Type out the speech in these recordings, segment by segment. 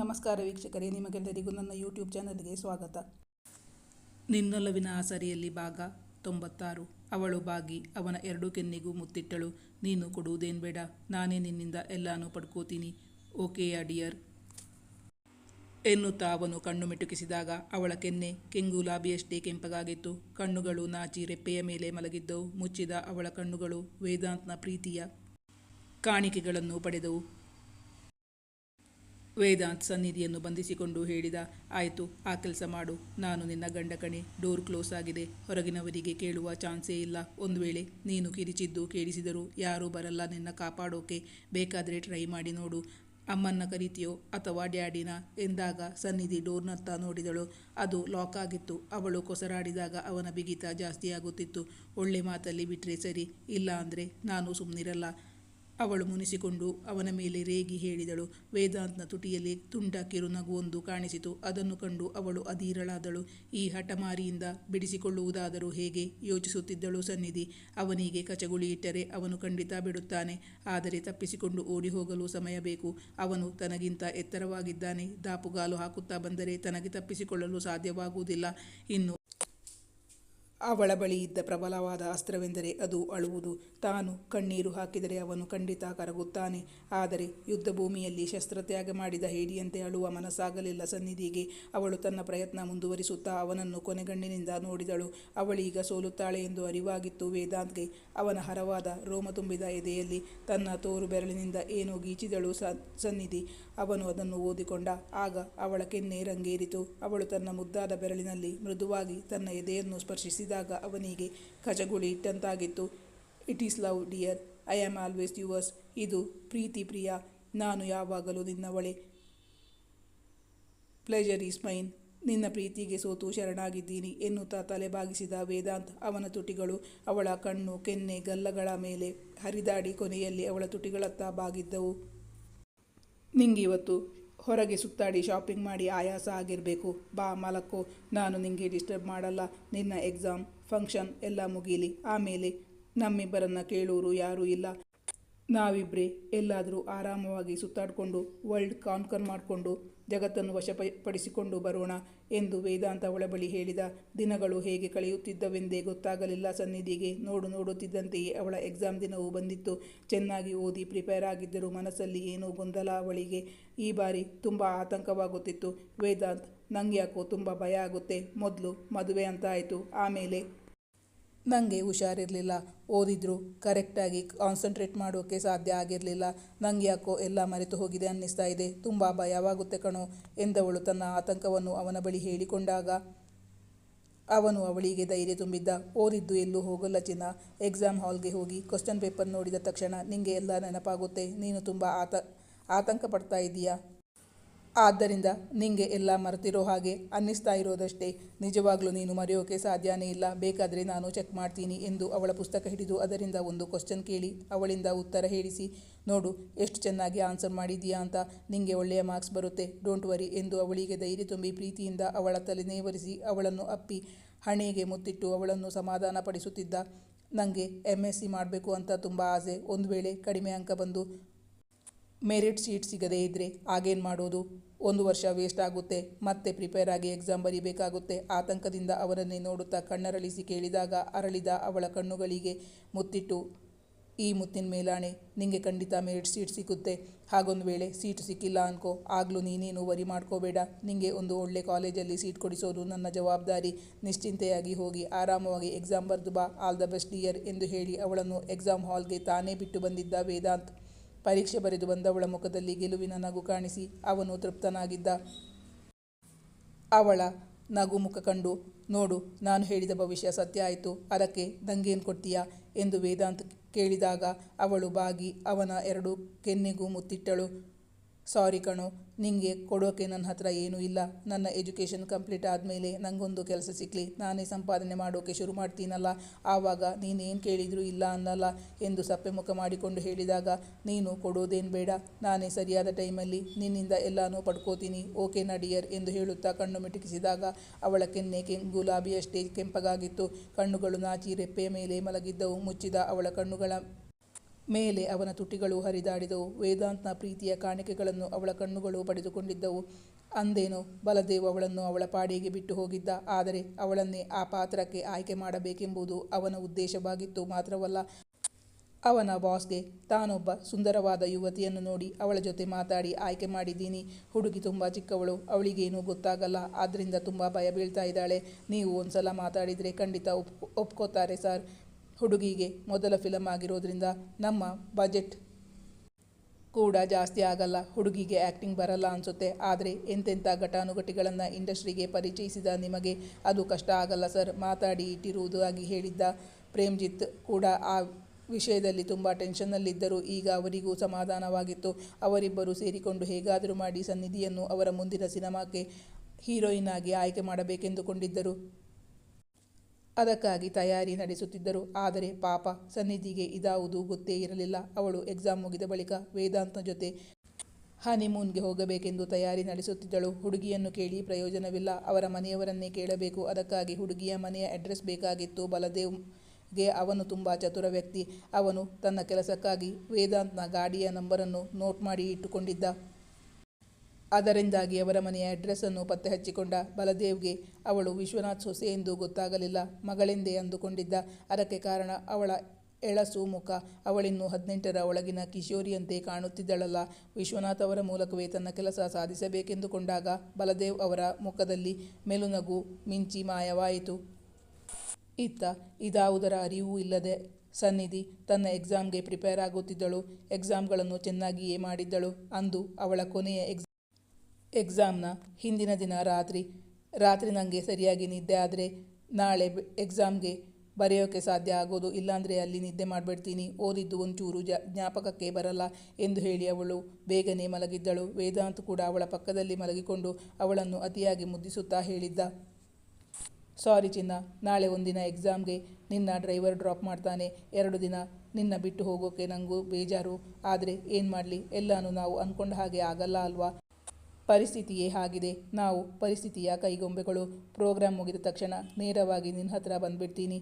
ನಮಸ್ಕಾರ ವೀಕ್ಷಕರೇ, ನಿಮಗೆಲ್ಲರಿಗೂ ನನ್ನ ಯೂಟ್ಯೂಬ್ ಚಾನಲ್ಗೆ ಸ್ವಾಗತ. ನಿನ್ನೊಲವಿನ ಆಸರಿಯಲ್ಲಿ ಭಾಗ ತೊಂಬತ್ತಾರು. ಅವಳು ಬಾಗಿ, ಅವನ ಎರಡು ಕೆನ್ನಿಗೂ ಮುತ್ತಿಟ್ಟಳು. ನೀನು ಕೊಡುವುದೇನು ಬೇಡ, ನಾನೇ ನಿನ್ನಿಂದ ಎಲ್ಲಾನು ಪಡ್ಕೋತೀನಿ, ಓಕೆ ಡಿಯರ್ ಎನ್ನುತ್ತಾ ಅವನು ಕಣ್ಣು ಮಿಟುಕಿಸಿದಾಗ ಅವಳ ಕೆನ್ನೆ ಕೆಂಗುಲಾಬಿಯಷ್ಟೇ ಕೆಂಪಗಾಗಿತ್ತು. ಕಣ್ಣುಗಳು ನಾಚಿ ರೆಪ್ಪೆಯ ಮೇಲೆ ಮಲಗಿದ್ದವು. ಮುಚ್ಚಿದ ಅವಳ ಕಣ್ಣುಗಳು ವೇದಾಂತ್ನ ಪ್ರೀತಿಯ ಕಾಣಿಕೆಗಳನ್ನು ಪಡೆದವು. ವೇದಾಂತ್ ಸನ್ನಿಧಿಯನ್ನು ಬಂಧಿಸಿಕೊಂಡು ಹೇಳಿದ, ಆಯಿತು, ಆ ಕೆಲಸ ಮಾಡು. ನಾನು ನಿನ್ನ ಗಂಡ ಕಣೆ. ಡೋರ್ ಕ್ಲೋಸ್ ಆಗಿದೆ. ಹೊರಗಿನವರಿಗೆ ಕೇಳುವ ಚಾನ್ಸೇ ಇಲ್ಲ. ಒಂದು ವೇಳೆ ನೀನು ಕಿರಿಚಿದ್ದು ಕೇಳಿಸಿದರೂ ಯಾರೂ ಬರಲ್ಲ ನಿನ್ನ ಕಾಪಾಡೋಕೆ. ಬೇಕಾದರೆ ಟ್ರೈ ಮಾಡಿ ನೋಡು. ಅಮ್ಮನ್ನ ಕರಿತೀಯೋ ಅಥವಾ ಡ್ಯಾಡಿನ? ಎಂದಾಗ ಸನ್ನಿಧಿ ಡೋರ್ನತ್ತ ನೋಡಿದಳು. ಅದು ಲಾಕ್ ಆಗಿತ್ತು. ಅವಳು ಕೊಸರಾಡಿದಾಗ ಅವನ ಬಿಗಿತ ಜಾಸ್ತಿಯಾಗುತ್ತಿತ್ತು ಒಳ್ಳೆ ಮಾತಲ್ಲಿ ಬಿಟ್ಟರೆ ಸರಿ. ಇಲ್ಲ ಅಂದರೆ ನಾನು ಸುಮ್ಮನಿರಲ್ಲ ಅವಳು ಮುನಿಸಿಕೊಂಡು ಅವನ ಮೇಲೆ ರೇಗಿ ಹೇಳಿದಳು. ವೇದಾಂತ್ನ ತುಟಿಯಲ್ಲಿ ತುಂಡ ಕಿರುನಗುವೊಂದು ಕಾಣಿಸಿತು. ಅದನ್ನು ಕಂಡು ಅವಳು ಅಧೀರಳಾದಳು. ಈ ಹಠಮಾರಿಯಿಂದ ಬಿಡಿಸಿಕೊಳ್ಳುವುದಾದರೂ ಹೇಗೆ? ಯೋಚಿಸುತ್ತಿದ್ದಳು ಸನ್ನಿಧಿ. ಅವನಿಗೆ ಕಚಗುಳಿ ಇಟ್ಟರೆ ಅವನು ಖಂಡಿತ ಬಿಡುತ್ತಾನೆ. ಆದರೆ ತಪ್ಪಿಸಿಕೊಂಡು ಓಡಿ ಹೋಗಲು ಸಮಯ ಬೇಕು. ಅವನು ತನಗಿಂತ ಎತ್ತರವಾಗಿದ್ದಾನೆ. ದಾಪುಗಾಲು ಹಾಕುತ್ತಾ ಬಂದರೆ ತನಗೆ ತಪ್ಪಿಸಿಕೊಳ್ಳಲು ಸಾಧ್ಯವಾಗುವುದಿಲ್ಲ. ಇನ್ನು ಅವಳ ಬಳಿ ಇದ್ದ ಪ್ರಬಲವಾದ ಅಸ್ತ್ರವೆಂದರೆ ಅದು ಅಳುವುದು. ತಾನು ಕಣ್ಣೀರು ಹಾಕಿದರೆ ಅವನು ಖಂಡಿತ ಕರಗುತ್ತಾನೆ. ಆದರೆ ಯುದ್ಧ ಭೂಮಿಯಲ್ಲಿ ಶಸ್ತ್ರತ್ಯಾಗ ಮಾಡಿದ ಹೇಡಿಯಂತೆ ಅಳುವ ಮನಸ್ಸಾಗಲಿಲ್ಲ ಸನ್ನಿಧಿಗೆ. ಅವಳು ತನ್ನ ಪ್ರಯತ್ನ ಮುಂದುವರಿಸುತ್ತಾ ಅವನನ್ನು ಕೊನೆಗಣ್ಣಿನಿಂದ ನೋಡಿದಳು. ಅವಳೀಗ ಸೋಲುತ್ತಾಳೆ ಎಂದು ಅರಿವಾಗಿತ್ತು ವೇದಾಂತ್ಗೆ. ಅವನ ಹರವಾದ ರೋಮ ತುಂಬಿದ ಎದೆಯಲ್ಲಿ ತನ್ನ ತೋರು ಬೆರಳಿನಿಂದ ಏನೋ ಗೀಚಿದಳು ಸನ್ನಿಧಿ. ಅವನು ಅದನ್ನು ಓದಿಕೊಂಡ. ಆಗ ಅವಳ ಕೆನ್ನೆ ರಂಗೇರಿತು. ಅವಳು ತನ್ನ ಮುದ್ದಾದ ಬೆರಳಿನಲ್ಲಿ ಮೃದುವಾಗಿ ತನ್ನ ಎದೆಯನ್ನು ಸ್ಪರ್ಶಿಸಿದಾಗ ಅವನಿಗೆ ಖಜಗುಳಿ ಇಟ್ಟಂತಾಗಿತ್ತು. It is love dear I am always yours ಇದು ಪ್ರೀತಿ, ಪ್ರಿಯ. ನಾನು ಯಾವಾಗಲೂ ನಿನ್ನವಳೆ. ಪ್ಲೆಜರ್ ಈಸ್ ಮೈನ್ ನಿನ್ನ ಪ್ರೀತಿಗೆ ಸೋತು ಶರಣಾಗಿದ್ದೀನಿ ಎನ್ನುತ್ತಾ ತಲೆಬಾಗಿಸಿದ ವೇದಾಂತ್ ಅವನ ತುಟಿಗಳು ಅವಳ ಕಣ್ಣು, ಕೆನ್ನೆ, ಗಲ್ಲಗಳ ಮೇಲೆ ಹರಿದಾಡಿ ಕೊನೆಯಲ್ಲಿ ಅವಳ ತುಟಿಗಳತ್ತ ಬಾಗಿದ್ದವು. ನಿಂಗಿವತ್ತು ಹೊರಗೆ ಸುತ್ತಾಡಿ ಶಾಪಿಂಗ್ ಮಾಡಿ, ಆಯಾಸ ಆಗಿರಬೇಕು. ಬಾ ಮಲಕ್ಕೋ, ನಾನು ನಿಂಗೆ ಡಿಸ್ಟರ್ಬ್ ಮಾಡಲ್ಲ. ನಿನ್ನ ಎಕ್ಸಾಮ್ ಫಂಕ್ಷನ್ ಎಲ್ಲ ಮುಗೀಲಿ. ಆಮೇಲೆ ನಮ್ಮಿಬ್ಬರನ್ನು ಕೇಳೋರು ಯಾರೂ ಇಲ್ಲ. ನಾವಿಬ್ಬರೇ ಎಲ್ಲಾದರೂ ಆರಾಮವಾಗಿ ಸುತ್ತಾಡಿಕೊಂಡು ವರ್ಲ್ಡ್ ಕಾನ್ಕರ್ ಮಾಡಿಕೊಂಡು ಜಗತ್ತನ್ನು ವಶಪಡಿಸಿಕೊಂಡು ಬರೋಣ ಎಂದು ವೇದಾಂತ ಅವಳ ಬಳಿ ಹೇಳಿದ. ದಿನಗಳು ಹೇಗೆ ಕಳೆಯುತ್ತಿದ್ದವೆಂದೇ ಗೊತ್ತಾಗಲಿಲ್ಲ. ಸನ್ನಿಧಿಗೆ ನೋಡು ನೋಡುತ್ತಿದ್ದಂತೆಯೇ ಅವಳ ಎಕ್ಸಾಮ್ ದಿನವೂ ಬಂದಿತ್ತು. ಚೆನ್ನಾಗಿ ಓದಿ ಪ್ರಿಪೇರ್ ಆಗಿದ್ದರೂ ಮನಸ್ಸಲ್ಲಿ ಏನೋ ಗೊಂದಲ ಅವಳಿಗೆ. ಈ ಬಾರಿ ತುಂಬ ಆತಂಕವಾಗುತ್ತಿತ್ತು. ವೇದಾಂತ್ ನಂಗೆ ಯಾಕೋ ತುಂಬ ಭಯ ಆಗುತ್ತೆ. ಮೊದಲು ಮದುವೆ ಅಂತ ಆಯಿತು ಆಮೇಲೆ ನನಗೆ ಹುಷಾರಿರಲಿಲ್ಲ. ಓದಿದ್ರು. ಕರೆಕ್ಟಾಗಿ ಕಾನ್ಸಂಟ್ರೇಟ್ ಮಾಡೋಕ್ಕೆ ಸಾಧ್ಯ ಆಗಿರಲಿಲ್ಲ. ನಂಗೆ ಯಾಕೋ ಎಲ್ಲ ಮರೆತು ಹೋಗಿದೆ ಅನ್ನಿಸ್ತಾ ಇದೆ. ತುಂಬ ಭಯವಾಗುತ್ತೆ ಕಣೋ ಎಂದವಳು ತನ್ನ ಆತಂಕವನ್ನು ಅವನ ಬಳಿ ಹೇಳಿಕೊಂಡಾಗ. ಅವನು ಅವಳಿಗೆ ಧೈರ್ಯ ತುಂಬಿದ್ದ. ಓದಿದ್ದು ಎಲ್ಲೂ ಹೋಗಲ್ಲ ಚಿನ್ನ. ಎಕ್ಸಾಮ್ ಹಾಲ್ಗೆ ಹೋಗಿ ಕ್ವಶನ್ ಪೇಪರ್ ನೋಡಿದ ತಕ್ಷಣ ನಿಂಗೆ ಎಲ್ಲ ನೆನಪಾಗುತ್ತೆ. ನೀನು ತುಂಬ ಆತ, ಆತಂಕ ಪಡ್ತಾ ಇದೀಯಾ? ಆದ್ದರಿಂದ ನಿಂಗೆ ಎಲ್ಲ ಮರೆತಿರೋ ಹಾಗೆ ಅನ್ನಿಸ್ತಾ ಇರೋದಷ್ಟೇ. ನಿಜವಾಗ್ಲೂ ನೀನು ಮರೆಯೋಕೆ ಸಾಧ್ಯನೇ ಇಲ್ಲ. ಬೇಕಾದರೆ ನಾನು ಚೆಕ್ ಮಾಡ್ತೀನಿ ಎಂದು ಅವಳ ಪುಸ್ತಕ ಹಿಡಿದು ಅದರಿಂದ ಒಂದು ಕ್ವಶನ್ ಕೇಳಿ ಅವಳಿಂದ ಉತ್ತರ ಹೇಳಿಸಿ, ನೋಡು, ಎಷ್ಟು ಚೆನ್ನಾಗಿ ಆನ್ಸರ್ ಮಾಡಿದೀಯಾ ಅಂತ. ನಿಮಗೆ ಒಳ್ಳೆಯ ಮಾರ್ಕ್ಸ್ ಬರುತ್ತೆ. ಡೋಂಟ್ ವರಿ ಎಂದು ಅವಳಿಗೆ ಧೈರ್ಯ ತುಂಬಿ ಪ್ರೀತಿಯಿಂದ ಅವಳ ತಲೆ ನೇವರಿಸಿ ಅವಳನ್ನು ಅಪ್ಪಿ ಹಣೆಗೆ ಮುತ್ತಿಟ್ಟು ಅವಳನ್ನು ಸಮಾಧಾನಪಡಿಸುತ್ತಿದ್ದ. ನನಗೆ ಎಂ ಎಸ್ ಸಿ ಮಾಡಬೇಕು ಅಂತ ತುಂಬ ಆಸೆ. ಒಂದು ವೇಳೆ ಕಡಿಮೆ ಅಂಕ ಬಂದು ಮೆರಿಟ್ ಸೀಟ್ ಸಿಗದೇ ಇದ್ದರೆ ಆಗೇನು ಮಾಡೋದು? ಒಂದು ವರ್ಷ ವೇಸ್ಟ್ ಆಗುತ್ತೆ, ಮತ್ತೆ ಪ್ರಿಪೇರ್ ಆಗಿ ಎಕ್ಸಾಮ್ ಬರೀಬೇಕಾಗುತ್ತೆ. ಆತಂಕದಿಂದ ಅವರನ್ನೇ ನೋಡುತ್ತಾ ಕಣ್ಣರಳಿಸಿ ಕೇಳಿದಾಗ ಅರಳಿದ ಅವಳ ಕಣ್ಣುಗಳಿಗೆ ಮುತ್ತಿಟ್ಟು, ಈ ಮುತ್ತಿನ ಮೇಲಾಣೆ, ನಿಂಗೆ ಖಂಡಿತ ಮೆರಿಟ್ ಸೀಟ್ ಸಿಗುತ್ತೆ. ಹಾಗೊಂದು ವೇಳೆ ಸೀಟ್ ಸಿಕ್ಕಿಲ್ಲ ಅನ್ಕೋ. ಆಗಲೂ ನೀನೇನು ವರಿ ಮಾಡ್ಕೋಬೇಡ. ನಿಂಗೆ ಒಂದು ಒಳ್ಳೆ ಕಾಲೇಜಲ್ಲಿ ಸೀಟ್ ಕೊಡಿಸೋದು ನನ್ನ ಜವಾಬ್ದಾರಿ. ನಿಶ್ಚಿಂತೆಯಾಗಿ ಹೋಗಿ ಆರಾಮವಾಗಿ ಎಕ್ಸಾಮ್ ಬರೆದು ಬಾ. ಆಲ್ ದ ಬೆಸ್ಟ್ ಇಯರ್ ಎಂದು ಹೇಳಿ ಅವಳನ್ನು ಎಕ್ಸಾಮ್ ಹಾಲ್ಗೆ ತಾನೇ ಬಿಟ್ಟು ಬಂದಿದ್ದ ವೇದಾಂತ್. ಪರೀಕ್ಷೆ ಬರೆದು ಬಂದವಳ ಮುಖದಲ್ಲಿ ಗೆಲುವಿನ ನಗು ಕಾಣಿಸಿ ಅವನು ತೃಪ್ತನಾಗಿದ್ದ. ಅವಳ ನಗು ಮುಖ ಕಂಡು, ನೋಡು, ನಾನು ಹೇಳಿದ ಭವಿಷ್ಯ ಸತ್ಯ ಆಯಿತು, ಅದಕ್ಕೆ ದಂಗೇನು ಕೊಡ್ತೀಯಾ? ಎಂದು ವೇದಾಂತ್ ಕೇಳಿದಾಗ ಅವಳು ಬಾಗಿ ಅವನ ಎರಡು ಕೆನ್ನೆಗೂ ಮುತ್ತಿಟ್ಟಳು. ಸಾರಿ ಕಣೋ, ನಿಂಗೆ ಕೊಡೋಕೆ ನನ್ನ ಹತ್ರ ಏನೂ ಇಲ್ಲ. ನನ್ನ ಎಜುಕೇಷನ್ ಕಂಪ್ಲೀಟ್ ಆದಮೇಲೆ ನನಗೊಂದು ಕೆಲಸ ಸಿಕ್ಕಲಿ ನಾನೇ ಸಂಪಾದನೆ ಮಾಡೋಕೆ ಶುರು ಮಾಡ್ತೀನಲ್ಲ. ಆವಾಗ ನೀನೇನು ಕೇಳಿದರೂ ಇಲ್ಲ ಅನ್ನಲ್ಲ ಎಂದು ಸಪ್ಪೆ ಮುಖ ಮಾಡಿಕೊಂಡು ಹೇಳಿದಾಗ, ನೀನು ಕೊಡೋದೇನು ಬೇಡ. ನಾನೇ ಸರಿಯಾದ ಟೈಮಲ್ಲಿ ನಿನ್ನಿಂದ ಎಲ್ಲನೂ ಪಡ್ಕೋತೀನಿ, ಓಕೆ ನಡಿಯರ್ ಎಂದು ಹೇಳುತ್ತಾ ಕಣ್ಣು ಮಿಟುಕಿಸಿದಾಗ, ಅವಳ ಕೆನ್ನೆ ಕೆ, ಗುಲಾಬಿಯಷ್ಟೇ ಕೆಂಪಗಾಗಿತ್ತು. ಕಣ್ಣುಗಳು ನಾಚಿ ರೆಪ್ಪೆಯ ಮೇಲೆ ಮಲಗಿದ್ದವು. ಮುಚ್ಚಿದ ಅವಳ ಕಣ್ಣುಗಳ ಮೇಲೆ ಅವನ ತುಟಿಗಳು ಹರಿದಾಡಿದವು. ವೇದಾಂತ್ನ ಪ್ರೀತಿಯ ಕಾಣಿಕೆಗಳನ್ನು ಅವಳ ಕಣ್ಣುಗಳು ಪಡೆದುಕೊಂಡಿದ್ದವು. ಅಂದೇನು, ಬಲದೇವ್ ಅವಳನ್ನು ಅವಳ ಪಾಡಿಗೆ ಬಿಟ್ಟು ಹೋಗಿದ್ದ. ಆದರೆ ಅವಳನ್ನೇ ಆ ಪಾತ್ರಕ್ಕೆ ಆಯ್ಕೆ ಮಾಡಬೇಕೆಂಬುದು ಅವನ ಉದ್ದೇಶವಾಗಿತ್ತು ಮಾತ್ರವಲ್ಲ, ಅವನ ಬಾಸ್ಗೆ ತಾನೊಬ್ಬ ಸುಂದರವಾದ ಯುವತಿಯನ್ನು ನೋಡಿ ಅವಳ ಜೊತೆ ಮಾತಾಡಿ ಆಯ್ಕೆ ಮಾಡಿದ್ದೀನಿ. ಹುಡುಗಿ ತುಂಬ ಚಿಕ್ಕವಳು, ಅವಳಿಗೇನೂ ಗೊತ್ತಾಗಲ್ಲ. ಆದ್ದರಿಂದ ತುಂಬ ಭಯ ಬೀಳ್ತಾ ಇದ್ದಾಳೆ. ನೀವು ಒಂದ್ಸಲ ಮಾತಾಡಿದರೆ ಖಂಡಿತ ಒಪ್ ಒಪ್ಕೋತಾರೆ ಸರ್. ಹುಡುಗಿಗೆ ಮೊದಲ ಫಿಲಮ್ ಆಗಿರೋದ್ರಿಂದ ನಮ್ಮ ಬಜೆಟ್ ಕೂಡ ಜಾಸ್ತಿ ಆಗಲ್ಲ. ಹುಡುಗಿಗೆ ಆ್ಯಕ್ಟಿಂಗ್ ಬರಲ್ಲ ಅನಿಸುತ್ತೆ. ಆದರೆ ಎಂತೆಂಥ ಘಟಾನುಘಟಿಗಳನ್ನು ಇಂಡಸ್ಟ್ರಿಗೆ ಪರಿಚಯಿಸಿದ ನಿಮಗೆ ಅದು ಕಷ್ಟ ಆಗಲ್ಲ ಸರ್ ಮಾತಾಡಿ ಇಟ್ಟಿರುವುದಾಗಿ ಹೇಳಿದ್ದ ಪ್ರೇಮ್ಜಿತ್ ಕೂಡ ಆ ವಿಷಯದಲ್ಲಿ ತುಂಬ ಟೆನ್ಷನ್ನಲ್ಲಿದ್ದರು ಈಗ ಅವರಿಗೂ ಸಮಾಧಾನವಾಗಿತ್ತು. ಅವರಿಬ್ಬರು ಸೇರಿಕೊಂಡು ಹೇಗಾದರೂ ಮಾಡಿ ಸನ್ನಿಧಿಯನ್ನು ಅವರ ಮುಂದಿನ ಸಿನಿಮಾಕ್ಕೆ ಹೀರೋಯಿನ್ ಆಗಿ ಆಯ್ಕೆ ಮಾಡಬೇಕೆಂದುಕೊಂಡಿದ್ದರು. ಅದಕ್ಕಾಗಿ ತಯಾರಿ ನಡೆಸುತ್ತಿದ್ದರು. ಆದರೆ ಪಾಪ ಸನ್ನಿಧಿಗೆ ಇದಾವುದು ಗೊತ್ತೇ ಇರಲಿಲ್ಲ. ಅವಳು ಎಕ್ಸಾಮ್ ಮುಗಿದ ಬಳಿಕ ವೇದಾಂತ್ನ ಜೊತೆ ಹನಿಮೂನ್ಗೆ ಹೋಗಬೇಕೆಂದು ತಯಾರಿ ನಡೆಸುತ್ತಿದ್ದಳು. ಹುಡುಗಿಯನ್ನು ಕೇಳಿ ಪ್ರಯೋಜನವಿಲ್ಲ. ಅವರ ಮನೆಯವರನ್ನೇ ಕೇಳಬೇಕು. ಅದಕ್ಕಾಗಿ ಹುಡುಗಿಯ ಮನೆಯ ಅಡ್ರೆಸ್ ಬೇಕಾಗಿತ್ತು. ಬಲದೇವ್ಗೆ ಅವನು ತುಂಬ ಚತುರ ವ್ಯಕ್ತಿ. ಅವನು ತನ್ನ ಕೆಲಸಕ್ಕಾಗಿ ವೇದಾಂತ್ನ ಗಾಡಿಯ ನಂಬರನ್ನು ನೋಟ್ ಮಾಡಿ ಇಟ್ಟುಕೊಂಡಿದ್ದ. ಅದರಿಂದಾಗಿ ಅವರ ಮನೆಯ ಅಡ್ರೆಸ್ಸನ್ನು ಪತ್ತೆ ಹಚ್ಚಿಕೊಂಡ ಬಲದೇವ್ಗೆ ಅವಳು ವಿಶ್ವನಾಥ್ ಸೊಸೆ ಎಂದು ಗೊತ್ತಾಗಲಿಲ್ಲ. ಮಗಳೆಂದೇ ಅಂದುಕೊಂಡಿದ್ದ ಅದಕ್ಕೆ ಕಾರಣ ಅವಳ ಎಳಸು ಮುಖ ಅವಳಿನ್ನು ಹದಿನೆಂಟರ ಒಳಗಿನ ಕಿಶೋರಿಯಂತೆ ಕಾಣುತ್ತಿದ್ದಳಲ್ಲ. ವಿಶ್ವನಾಥ್ ಅವರ ಮೂಲಕವೇ ತನ್ನ ಕೆಲಸ ಸಾಧಿಸಬೇಕೆಂದುಕೊಂಡಾಗ ಬಲದೇವ್ ಅವರ ಮುಖದಲ್ಲಿ ಮೆಲುನಗು ಮಿಂಚಿ ಮಾಯವಾಯಿತು. ಇತ್ತ ಇದಾವುದರ ಅರಿವು ಇಲ್ಲದೆ ಸನ್ನಿಧಿ ತನ್ನ ಎಕ್ಸಾಮ್ಗೆ ಪ್ರಿಪೇರ್ ಆಗುತ್ತಿದ್ದಳು. ಎಕ್ಸಾಮ್ಗಳನ್ನು ಚೆನ್ನಾಗಿಯೇ ಮಾಡಿದ್ದಳು. ಅಂದು ಅವಳ ಕೊನೆಯ ಎಕ್ಸ್ ಎಕ್ಸಾಮ್ನ ಹಿಂದಿನ ದಿನ ರಾತ್ರಿ. ರಾತ್ರಿ ನನಗೆ ಸರಿಯಾಗಿ ನಿದ್ದೆ ಆದರೆ ನಾಳೆ ಎಕ್ಸಾಮ್ಗೆ ಬರೆಯೋಕ್ಕೆ ಸಾಧ್ಯ ಆಗೋದು, ಇಲ್ಲಾಂದರೆ ಅಲ್ಲಿ ನಿದ್ದೆ ಮಾಡಿಬಿಡ್ತೀನಿ. ಓದಿದ್ದು ಒಂಚೂರು ಜ ಜ್ಞಾಪಕಕ್ಕೆ ಬರಲ್ಲ ಎಂದು ಹೇಳಿ ಅವಳು. ಬೇಗನೆ ಮಲಗಿದ್ದಳು. ವೇದಾಂತ್ ಕೂಡ ಅವಳ ಪಕ್ಕದಲ್ಲಿ ಮಲಗಿಕೊಂಡು ಅವಳನ್ನು ಅತಿಯಾಗಿ ಮುದ್ದಿಸುತ್ತಾ ಹೇಳಿದ್ದ, ಸಾರಿ ಚಿನ್ನ, ನಾಳೆ ಒಂದಿನ ಎಕ್ಸಾಮ್ಗೆ ನಿನ್ನ ಡ್ರೈವರ್ ಡ್ರಾಪ್ ಮಾಡ್ತಾನೆ. ಎರಡು ದಿನ ನಿನ್ನ ಬಿಟ್ಟು ಹೋಗೋಕೆ ನನಗೂ ಬೇಜಾರು. ಆದರೆ ಏನು ಮಾಡಲಿ? ಎಲ್ಲನೂ ನಾವು ಅಂದ್ಕೊಂಡ ಹಾಗೆ ಆಗಲ್ಲ ಅಲ್ವಾ? ಪರಿಸ್ಥಿತಿಯೇ ಆಗಿದೆ. ನಾವು ಪರಿಸ್ಥಿತಿಯ ಕೈಗೊಂಬೆಗಳು. ಪ್ರೋಗ್ರಾಮ್ ಮುಗಿದ ತಕ್ಷಣ ನೇರವಾಗಿ ನಿನ್ನ ಹತ್ರ ಬಂದ್ಬಿಡ್ತೀನಿ.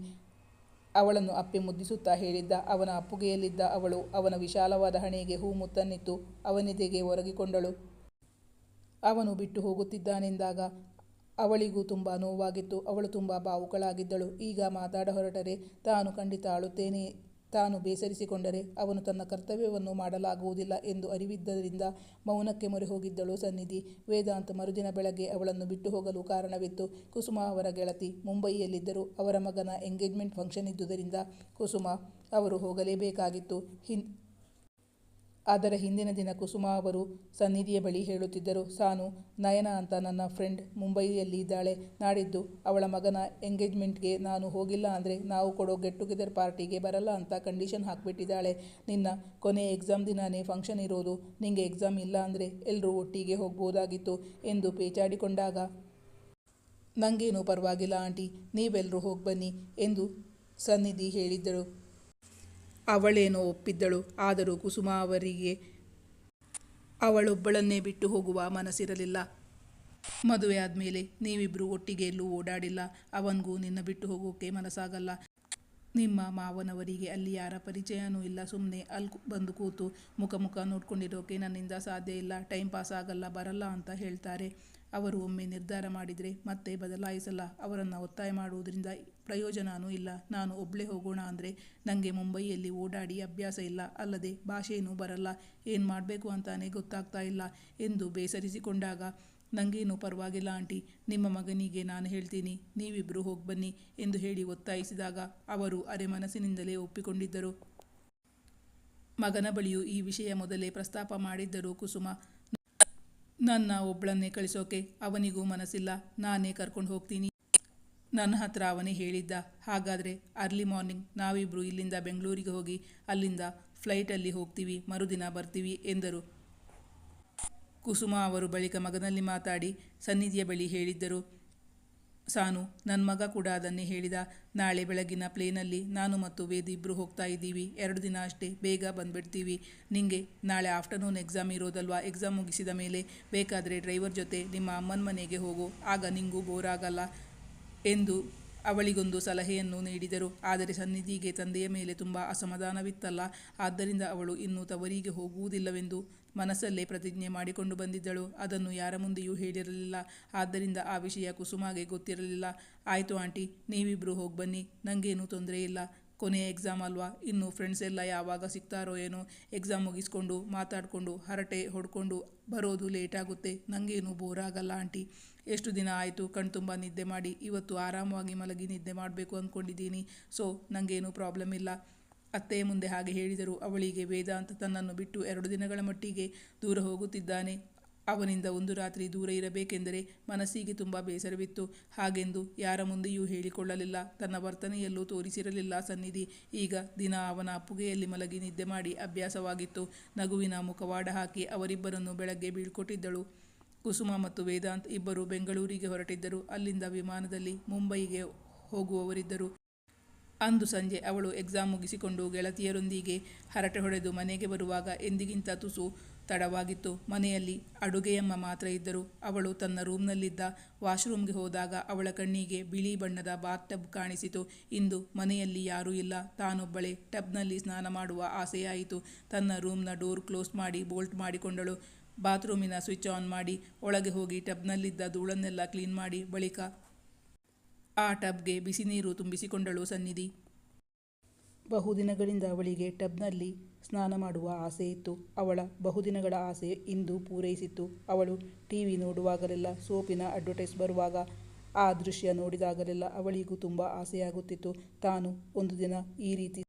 ಅವಳನ್ನು ಅಪ್ಪೆ ಮುದ್ದಿಸುತ್ತಾ ಹೇಳಿದ್ದ. ಅವನ ಅಪ್ಪುಗೆಯಲ್ಲಿದ್ದ ಅವಳು ಅವನ ವಿಶಾಲವಾದ ಹಣೆಗೆ ಹೂ ಮುತ್ತನ್ನಿತ್ತು. ಅವನಿದೆಗೆ ಒರಗಿಕೊಂಡಳು. ಅವನು ಬಿಟ್ಟು ಹೋಗುತ್ತಿದ್ದಾನೆಂದಾಗ ಅವಳಿಗೂ ತುಂಬ ನೋವಾಗಿತ್ತು. ಅವಳು ತುಂಬ ಭಾವುಕಳಾಗಿದ್ದಳು ಈಗ ಮಾತಾಡ ಹೊರಟರೆ. ತಾನು ಖಂಡಿತ ಅಳುತ್ತೇನೆ ತಾನು ಬೇಸರಿಸಿಕೊಂಡರೆ ಅವನು ತನ್ನ ಕರ್ತವ್ಯವನ್ನು ಮಾಡಲಾಗುವುದಿಲ್ಲ ಎಂದು ಅರಿವಿದ್ದರಿಂದ ಮೌನಕ್ಕೆ ಮೊರೆ ಹೋಗಿದ್ದಳು ಸನ್ನಿಧಿ. ವೇದಾಂತ ಮರುದಿನ ಬೆಳಗ್ಗೆ ಅವಳನ್ನು ಬಿಟ್ಟು ಹೋಗಲು ಕಾರಣವಿತ್ತು ಕುಸುಮ ಅವರ ಗೆಳತಿ. ಮುಂಬಯಿಯಲ್ಲಿದ್ದರು ಅವರ ಮಗನ ಎಂಗೇಜ್ಮೆಂಟ್ ಫಂಕ್ಷನ್ ಇದ್ದುದರಿಂದ ಕುಸುಮ, ಅವರು ಹೋಗಲೇಬೇಕಾಗಿತ್ತು. ಹಿನ್ ಅದರ ಹಿಂದಿನ ದಿನ ಕುಸುಮ ಅವರು ಸನ್ನಿಧಿಯ ಬಳಿ ಹೇಳುತ್ತಿದ್ದರು, ಸಾನು, ನಯನ ಅಂತ ನನ್ನ ಫ್ರೆಂಡ್ ಮುಂಬೈಯಲ್ಲಿ ಇದ್ದಾಳೆ, ನಾಡಿದ್ದು ಅವಳ ಮಗನ ಎಂಗೇಜ್ಮೆಂಟ್ಗೆ ನಾನು ಹೋಗಿಲ್ಲ ಅಂದರೆ ನಾವು ಕೊಡೋ ಗೆಟ್ ಟುಗೆದರ್ ಪಾರ್ಟಿಗೆ ಬರಲ್ಲ ಅಂತ ಕಂಡೀಷನ್ ಹಾಕಿಬಿಟ್ಟಿದ್ದಾಳೆ. ನಿನ್ನ ಕೊನೆ ಎಕ್ಸಾಮ್ ದಿನಾನೇ ಫಂಕ್ಷನ್ ಇರೋದು, ನಿಂಗೆ ಎಕ್ಸಾಮ್ ಇಲ್ಲ ಅಂದರೆ ಎಲ್ಲರೂ ಒಟ್ಟಿಗೆ ಹೋಗ್ಬೋದಾಗಿತ್ತು, ಎಂದು ಪೇಚಾಡಿಕೊಂಡಾಗ ನನಗೇನು ಪರವಾಗಿಲ್ಲ ಆಂಟಿ ನೀವೆಲ್ಲರೂ ಹೋಗಿ ಬನ್ನಿ, ಎಂದು ಸನ್ನಿಧಿ ಹೇಳಿದ್ದಳು ಅವಳೇನೋ ಒಪ್ಪಿದ್ದಳು. ಆದರೂ ಕುಸುಮ ಅವರಿಗೆ ಅವಳೊಬ್ಬಳನ್ನೇ ಬಿಟ್ಟು ಹೋಗುವ ಮನಸ್ಸಿರಲಿಲ್ಲ. ಮದುವೆ ಆದಮೇಲೆ ನೀವಿಬ್ಬರು ಒಟ್ಟಿಗೆ ಎಲ್ಲೂ ಓಡಾಡಿಲ್ಲ. ಅವನಿಗೂ ನಿನ್ನ ಬಿಟ್ಟು ಹೋಗೋಕೆ ಮನಸ್ಸಾಗಲ್ಲ. ನಿಮ್ಮ ಮಾವನವರಿಗೆ ಅಲ್ಲಿ ಯಾರ ಪರಿಚಯನೂ ಇಲ್ಲ. ಸುಮ್ಮನೆ ಅಲ್ಲಿ ಬಂದು ಕೂತು ಮುಖ ಮುಖ ನೋಡ್ಕೊಂಡಿರೋಕೆ ನನ್ನಿಂದ ಸಾಧ್ಯ ಇಲ್ಲ. ಟೈಮ್ ಪಾಸ್ ಆಗಲ್ಲ, ಬರಲ್ಲ ಅಂತ ಹೇಳ್ತಾರೆ. ಅವರು ಒಮ್ಮೆ ನಿರ್ಧಾರ ಮಾಡಿದರೆ ಮತ್ತೆ ಬದಲಾಯಿಸಲ್ಲ. ಅವರನ್ನು ಒತ್ತಾಯ ಮಾಡುವುದರಿಂದ ಪ್ರಯೋಜನವೂ ಇಲ್ಲ. ನಾನು ಒಬ್ಳೆ ಹೋಗೋಣ ಅಂದರೆ ನನಗೆ ಮುಂಬೈಯಲ್ಲಿ ಓಡಾಡಿ ಅಭ್ಯಾಸ ಇಲ್ಲ. ಅಲ್ಲದೆ ಭಾಷೆಯೂ ಬರಲ್ಲ. ಏನು ಮಾಡಬೇಕು ಅಂತಾನೆ ಗೊತ್ತಾಗ್ತಾ ಇಲ್ಲ ಎಂದು ಬೇಸರಿಸಿಕೊಂಡಾಗ ನನಗೇನು ಪರವಾಗಿಲ್ಲ ಆಂಟಿ. ನಿಮ್ಮ ಮಗನಿಗೆ ನಾನು ಹೇಳ್ತೀನಿ. ನೀವಿಬ್ಬರು ಹೋಗಿ ಬನ್ನಿ ಎಂದು ಹೇಳಿ ಒತ್ತಾಯಿಸಿದಾಗ ಅವರು ಅರೆ ಮನಸ್ಸಿನಿಂದಲೇ ಒಪ್ಪಿಕೊಂಡಿದ್ದರು. ಮಗನ ಬಳಿಯು ಈ ವಿಷಯ ಮೊದಲೇ ಪ್ರಸ್ತಾಪ ಮಾಡಿದ್ದರು ಕುಸುಮ. ನನ್ನ ಒಬ್ಬಳನ್ನೇ ಕಳಿಸೋಕೆ ಅವನಿಗೂ ಮನಸ್ಸಿಲ್ಲ. ನಾನೇ ಕರ್ಕೊಂಡು ಹೋಗ್ತೀನಿ. ನನ್ನ ಹತ್ರ ಅವನೇ ಹೇಳಿದ್ದ. ಹಾಗಾದರೆ ಅರ್ಲಿ ಮಾರ್ನಿಂಗ್ ನಾವಿಬ್ಬರು ಇಲ್ಲಿಂದ ಬೆಂಗಳೂರಿಗೆ ಹೋಗಿ ಅಲ್ಲಿಂದ ಫ್ಲೈಟಲ್ಲಿ ಹೋಗ್ತೀವಿ, ಮರುದಿನ ಬರ್ತೀವಿ ಎಂದರು. ಕುಸುಮ ಅವರು ಬಳಿಕ ಮಗನಲ್ಲಿ ಮಾತಾಡಿ ಸನ್ನಿಧಿಯ ಬಳಿ ಹೇಳಿದ್ದರು, ಸಾನು ನನ್ನ ಮಗ ಕೂಡ ಅದನ್ನೇ ಹೇಳಿದ. ನಾಳೆ ಬೆಳಗಿನ ಪ್ಲೇನಲ್ಲಿ ನಾನು ಮತ್ತು ವೇದಿ ಇಬ್ಬರು ಹೋಗ್ತಾ ಇದ್ದೀವಿ. ಎರಡು ದಿನ ಅಷ್ಟೇ ಬೇಗ ಬಂದ್ಬಿಡ್ತೀವಿ. ನಿಂಗೆ ನಾಳೆ ಆಫ್ಟರ್ನೂನ್ ಎಕ್ಸಾಮ್ ಇರೋದಲ್ವಾ? ಎಕ್ಸಾಮ್ ಮುಗಿಸಿದ ಮೇಲೆ ಬೇಕಾದರೆ ಡ್ರೈವರ್ ಜೊತೆ ನಿಮ್ಮ ಅಮ್ಮನ ಮನೆಗೆ ಹೋಗು. ಆಗ ನಿಂಗೂ ಬೋರ್ ಆಗಲ್ಲ. ಎಂದು ಅವಳಿಗೊಂದು ಸಲಹೆಯನ್ನು ನೀಡಿದರು. ಆದರೆ ಸನ್ನಿಧಿಗೆ ತಂದೆಯ ಮೇಲೆ ತುಂಬ ಅಸಮಾಧಾನವಿತ್ತಲ್ಲ. ಆದ್ದರಿಂದ ಅವಳು ಇನ್ನು ತವರಿಗೆ ಹೋಗುವುದಿಲ್ಲವೆಂದು ಮನಸ್ಸಲ್ಲೇ ಪ್ರತಿಜ್ಞೆ ಮಾಡಿಕೊಂಡು ಬಂದಿದ್ದಳು. ಅದನ್ನು ಯಾರ ಮುಂದೆಯೂ ಹೇಳಿರಲಿಲ್ಲ. ಆದ್ದರಿಂದ ಆ ವಿಷಯ ಕುಸುಮಾಗೆ ಗೊತ್ತಿರಲಿಲ್ಲ. ಆಯಿತು ಆಂಟಿ ನೀವಿಬ್ಬರು ಹೋಗಿ ಬನ್ನಿ. ನನಗೇನು ತೊಂದರೆ ಇಲ್ಲ. ಕೊನೆಯ ಎಕ್ಸಾಮ್ ಅಲ್ವಾ? ಇನ್ನು ಫ್ರೆಂಡ್ಸ್ ಎಲ್ಲ ಯಾವಾಗ ಸಿಗ್ತಾರೋ ಏನೋ. ಎಕ್ಸಾಮ್ ಮುಗಿಸ್ಕೊಂಡು ಮಾತಾಡಿಕೊಂಡು, ಹರಟೆ ಹೊಡ್ಕೊಂಡು ಬರೋದು ಲೇಟ್ ಆಗುತ್ತೆ ನನಗೇನು ಬೋರ್ ಆಗಲ್ಲ ಆಂಟಿ. ಎಷ್ಟು ದಿನ ಆಯಿತು ಕಣ್ತುಂಬ ನಿದ್ದೆ ಮಾಡಿ, ಇವತ್ತು ಆರಾಮವಾಗಿ ಮಲಗಿ ನಿದ್ದೆ ಮಾಡಬೇಕು ಅಂದ್ಕೊಂಡಿದ್ದೀನಿ ಸೊ ನನಗೇನು ಪ್ರಾಬ್ಲಮ್ ಇಲ್ಲ. ಅತ್ತೆ ಮುಂದೆ ಹಾಗೆ ಹೇಳಿದರು, ಅವಳಿಗೆ ವೇದಾಂತ ತನ್ನನ್ನು ಬಿಟ್ಟು ಎರಡು ದಿನಗಳ ಮಟ್ಟಿಗೆ ದೂರ ಹೋಗುತ್ತಿದ್ದಾನೆ. ಅವನಿಂದ ಒಂದು ರಾತ್ರಿ ದೂರ ಇರಬೇಕೆಂದರೆ ಮನಸ್ಸಿಗೆ ತುಂಬ ಬೇಸರವಿತ್ತು. ಹಾಗೆಂದು ಯಾರ ಮುಂದೆಯೂ ಹೇಳಿಕೊಳ್ಳಲಿಲ್ಲ. ತನ್ನ ವರ್ತನೆಯಲ್ಲೂ ತೋರಿಸಿರಲಿಲ್ಲ ಸನ್ನಿಧಿ. ಈಗ ದಿನ ಅವನ ಅಪ್ಪುಗೆಯಲ್ಲಿ ಮಲಗಿ ನಿದ್ದೆ ಮಾಡಿ ಅಭ್ಯಾಸವಾಗಿತ್ತು. ನಗುವಿನ ಮುಖವಾಡ ಹಾಕಿ ಅವರಿಬ್ಬರನ್ನು ಬೆಳಗ್ಗೆ ಬೀಳ್ಕೊಟ್ಟಿದ್ದಳು. ಕುಸುಮ ಮತ್ತು ವೇದಾಂತ್ ಇಬ್ಬರು ಬೆಂಗಳೂರಿಗೆ ಹೊರಟಿದ್ದರು. ಅಲ್ಲಿಂದ ವಿಮಾನದಲ್ಲಿ ಮುಂಬಯಿಗೆ ಹೋಗುವವರಿದ್ದರು. ಅಂದು ಸಂಜೆ ಅವಳು ಎಕ್ಸಾಮ್ ಮುಗಿಸಿಕೊಂಡು ಗೆಳತಿಯರೊಂದಿಗೆ ಹರಟೆ ಹೊಡೆದು ಮನೆಗೆ ಬರುವಾಗ ಎಂದಿಗಿಂತ ತುಸು ತಡವಾಗಿತ್ತು. ಮನೆಯಲ್ಲಿ ಅಡುಗೆಯಮ್ಮ ಮಾತ್ರ ಇದ್ದರು. ಅವಳು ತನ್ನ ರೂಮ್ನಲ್ಲಿದ್ದ ವಾಶ್ರೂಮ್ಗೆ ಹೋದಾಗ ಅವಳ ಕಣ್ಣಿಗೆ ಬಿಳಿ ಬಣ್ಣದ ಬಾತ್ ಟಬ್ ಕಾಣಿಸಿತು. ಇಂದು ಮನೆಯಲ್ಲಿ ಯಾರೂ ಇಲ್ಲ. ತಾನೊಬ್ಬಳೆ. ಟಬ್ನಲ್ಲಿ ಸ್ನಾನ ಮಾಡುವ ಆಸೆಯಾಯಿತು. ತನ್ನ ರೂಮ್ನ ಡೋರ್ ಕ್ಲೋಸ್ ಮಾಡಿ ಬೋಲ್ಟ್ ಮಾಡಿಕೊಂಡಳು. ಬಾತ್ರೂಮಿನ ಸ್ವಿಚ್ ಆನ್ ಮಾಡಿ ಒಳಗೆ ಹೋಗಿ ಟಬ್ನಲ್ಲಿದ್ದ ಧೂಳನ್ನೆಲ್ಲ ಕ್ಲೀನ್ ಮಾಡಿ ಬಳಿಕ ಆ ಟಬ್ಗೆ ಬಿಸಿ ನೀರು ತುಂಬಿಸಿಕೊಂಡಳು ಸನ್ನಿಧಿ. ಬಹುದಿನಗಳಿಂದ ಅವಳಿಗೆ ಟಬ್ನಲ್ಲಿ ಸ್ನಾನ ಮಾಡುವ ಆಸೆ ಇತ್ತು. ಅವಳ ಬಹುದಿನಗಳ ಆಸೆ ಇಂದು ಪೂರೈಸಿತ್ತು. ಅವಳು ಟಿವಿ ನೋಡುವಾಗಲೆಲ್ಲ, ಸೋಪಿನ ಅಡ್ವರ್ಟೈಸ್ ಬರುವಾಗ ಆ ದೃಶ್ಯ ನೋಡಿದಾಗಲೆಲ್ಲ ಅವಳಿಗೂ ತುಂಬ ಆಸೆಯಾಗುತ್ತಿತ್ತು. ತಾನು ಒಂದು ದಿನ ಈ ರೀತಿ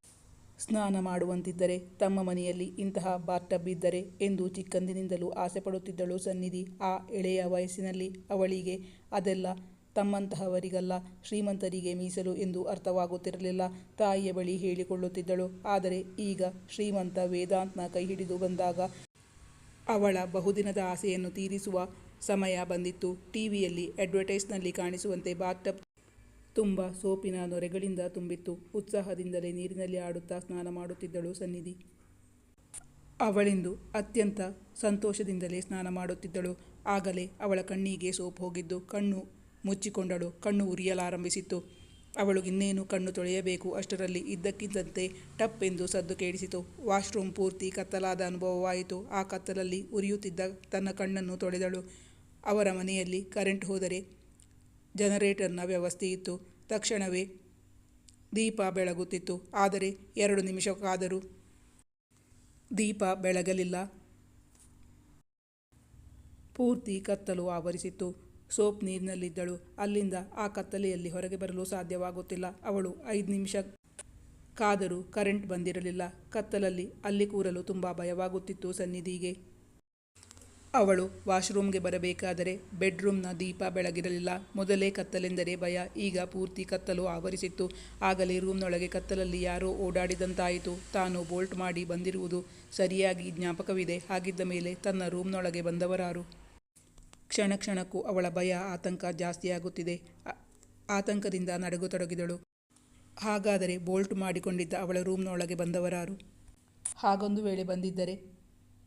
ಸ್ನಾನ ಮಾಡುವಂತಿದ್ದರೆ ತಮ್ಮ ಮನೆಯಲ್ಲಿ ಇಂತಹ ಇದ್ದರೆ ಎಂದು ಚಿಕ್ಕಂದಿನಿಂದಲೂ ಆಸೆ ಪಡುತ್ತಿದ್ದಳು ಸನ್ನಿಧಿ. ಆ ಎಳೆಯ ವಯಸ್ಸಿನಲ್ಲಿ ಅವಳಿಗೆ ಅದೆಲ್ಲ ತಮ್ಮಂತಹವರಿಗಲ್ಲ, ಶ್ರೀಮಂತರಿಗೆ ಮೀಸಲು ಎಂದು ಅರ್ಥವಾಗುತ್ತಿರಲಿಲ್ಲ. ತಾಯಿಯ ಬಳಿ ಹೇಳಿಕೊಳ್ಳುತ್ತಿದ್ದಳು, ಆದರೆ ಈಗ ಶ್ರೀಮಂತ ವೇದಾಂತ್ನ ಕೈ ಹಿಡಿದು ಬಂದಾಗ ಅವಳ ಬಹುದಿನದ ಆಸೆಯನ್ನು ತೀರಿಸುವ ಸಮಯ ಬಂದಿತ್ತು. ಟಿವಿಯಲ್ಲಿ ಅಡ್ವರ್ಟೈಸ್ನಲ್ಲಿ ಕಾಣಿಸುವಂತೆ ಬಾತ್ಟಬ್ ತುಂಬ ಸೋಪಿನ ನೊರೆಗಳಿಂದ ತುಂಬಿತ್ತು. ಉತ್ಸಾಹದಿಂದಲೇ ನೀರಿನಲ್ಲಿ ಆಡುತ್ತಾ ಸ್ನಾನ ಮಾಡುತ್ತಿದ್ದಳು ಸನ್ನಿಧಿ. ಅವಳಿಂದು ಅತ್ಯಂತ ಸಂತೋಷದಿಂದಲೇ ಸ್ನಾನ ಮಾಡುತ್ತಿದ್ದಳು. ಆಗಲೇ ಅವಳ ಕಣ್ಣಿಗೆ ಸೋಪ್ ಹೋಗಿದ್ದು ಕಣ್ಣು ಮುಚ್ಚಿಕೊಂಡಳು. ಕಣ್ಣು ಉರಿಯಲಾರಂಭಿಸಿತ್ತು. ಅವಳು ಇನ್ನೇನು ಕಣ್ಣು ತೊಳೆಯಬೇಕು? ಅಷ್ಟರಲ್ಲಿ ಇದ್ದಕ್ಕಿದ್ದಂತೆ ಟಪ್ ಎಂದು ಸದ್ದು ಕೇಳಿಸಿತು. ವಾಶ್ರೂಮ್ ಪೂರ್ತಿ ಕತ್ತಲಾದ ಅನುಭವವಾಯಿತು. ಆ ಕತ್ತಲಲ್ಲಿ ಉರಿಯುತ್ತಿದ್ದ ತನ್ನ ಕಣ್ಣನ್ನು ತೊಳೆದಳು. ಅವರ ಮನೆಯಲ್ಲಿ ಕರೆಂಟ್ ಹೋದರೆ ಜನರೇಟರ್ನ ವ್ಯವಸ್ಥೆ ಇತ್ತು. ತಕ್ಷಣವೇ ದೀಪ ಬೆಳಗುತ್ತಿತ್ತು. ಆದರೆ ಎರಡು ನಿಮಿಷಕ್ಕಾದರೂ ದೀಪ ಬೆಳಗಲಿಲ್ಲ. ಪೂರ್ತಿ ಕತ್ತಲು ಆವರಿಸಿತ್ತು. ಸೋಪ್ ನೀರಿನಲ್ಲಿದ್ದಳು. ಅಲ್ಲಿಂದ ಆ ಕತ್ತಲೆಯಲ್ಲಿ ಹೊರಗೆ ಬರಲು ಸಾಧ್ಯವಾಗುತ್ತಿಲ್ಲ. ಅವಳು ಐದು ನಿಮಿಷ ಕಾದರೂ ಕರೆಂಟ್ ಬಂದಿರಲಿಲ್ಲ. ಕತ್ತಲಲ್ಲಿ ಅಲ್ಲಿ ಕೂರಲು ತುಂಬ ಭಯವಾಗುತ್ತಿತ್ತು ಸನ್ನಿಧಿಗೆ. ಅವಳು ವಾಶ್ರೂಮ್ಗೆ ಬರಬೇಕಾದರೆ ಬೆಡ್ರೂಮ್ನ ದೀಪ ಬೆಳಗಿರಲಿಲ್ಲ. ಮೊದಲೇ ಕತ್ತಲೆಂದರೆ ಭಯ. ಈಗ ಪೂರ್ತಿ ಕತ್ತಲು ಆವರಿಸಿತ್ತು. ಆಗಲೇ ರೂಮ್ನೊಳಗೆ ಕತ್ತಲಲ್ಲಿ ಯಾರೋ ಓಡಾಡಿದಂತಾಯಿತು. ತಾನು ಬೋಲ್ಟ್ ಮಾಡಿ ಬಂದಿರುವುದು ಸರಿಯಾಗಿ ಜ್ಞಾಪಕವಿದೆ. ಹಾಗಿದ್ದ ಮೇಲೆ ತನ್ನ ರೂಮ್ನೊಳಗೆ ಬಂದವರಾರು. ಕ್ಷಣ ಕ್ಷಣಕ್ಕೂ ಅವಳ ಭಯ ಆತಂಕ ಜಾಸ್ತಿಯಾಗುತ್ತಿದೆ ಆತಂಕದಿಂದ ನಡಗತೊಡಗಿದಳು. ಹಾಗಾದರೆ ಬೋಲ್ಟ್ ಮಾಡಿಕೊಂಡಿದ್ದ ಅವಳ ರೂಮ್ನೊಳಗೆ ಬಂದವರಾರು? ಹಾಗೊಂದು ವೇಳೆ ಬಂದಿದ್ದರೆ